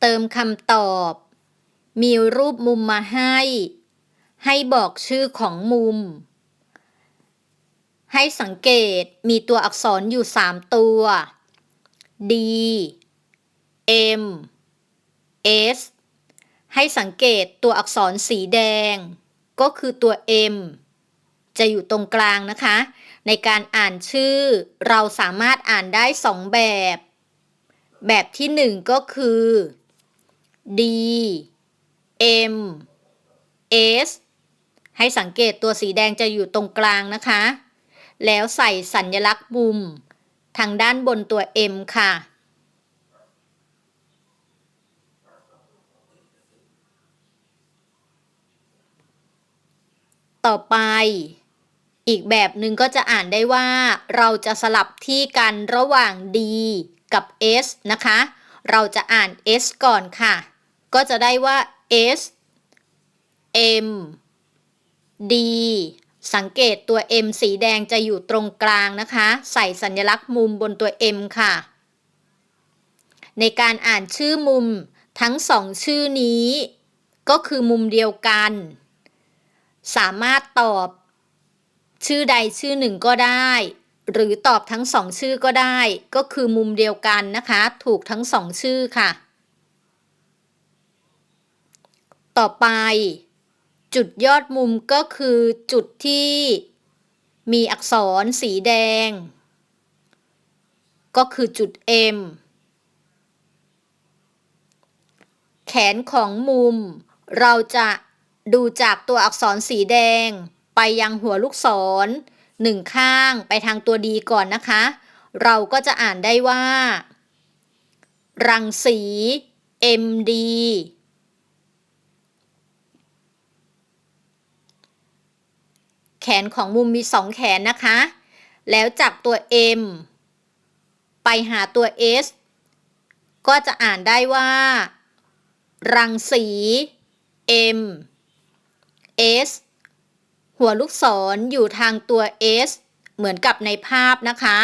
เติมคำตอบ มีรูปมุมมาให้ ให้บอกชื่อของมุม ให้สังเกตมีตัวอักษรอยู่ 3 ตัว D M S ให้สังเกตตัวอักษรสีแดง ก็คือตัว M จะอยู่ตรงกลางนะคะ ในการอ่านชื่อ เราสามารถอ่านได้ 2 แบบ แบบที่ 1 ก็คือ D M S ให้สังเกตตัวสีแดงจะอยู่ตรงกลางนะคะ แล้วใส่สัญลักษณ์มุม ทางด้านบนตัว M ค่ะ ต่อไป อีกแบบหนึ่งก็จะอ่านได้ว่า เราจะสลับที่กันระหว่าง D กับ S นะคะ เราจะอ่าน S ก่อนค่ะ ก็จะได้ว่า S M D สังเกตตัว M สีแดงจะอยู่ตรงกลางนะคะ ใส่สัญลักษณ์มุมบนตัว M ค่ะ ในการอ่านชื่อมุมทั้งสองชื่อนี้ ก็คือมุมเดียวกัน สามารถตอบชื่อใดชื่อหนึ่งก็ได้ หรือตอบทั้งสองชื่อก็ได้ ก็คือมุมเดียวกันนะคะ ถูกทั้งสองชื่อค่ะ ต่อไป จุดยอดมุมก็คือจุดที่มีอักษรสีแดง ก็คือจุด M แขนของมุม เราจะดูจากตัวอักษรสีแดง ไปยังหัวลูกศรหนึ่งข้างไปทางตัวดีก่อนนะคะ เราก็จะอ่านได้ว่า รังสี MD ขนของมุมมีสองแขนนะคะ แล้วจากตัว M ไปหาตัว S ก็จะอ่านได้ว่า รังสี M S หัวลูกศรออยู่ทางตัว S เหมือนกับในภาพนะคะ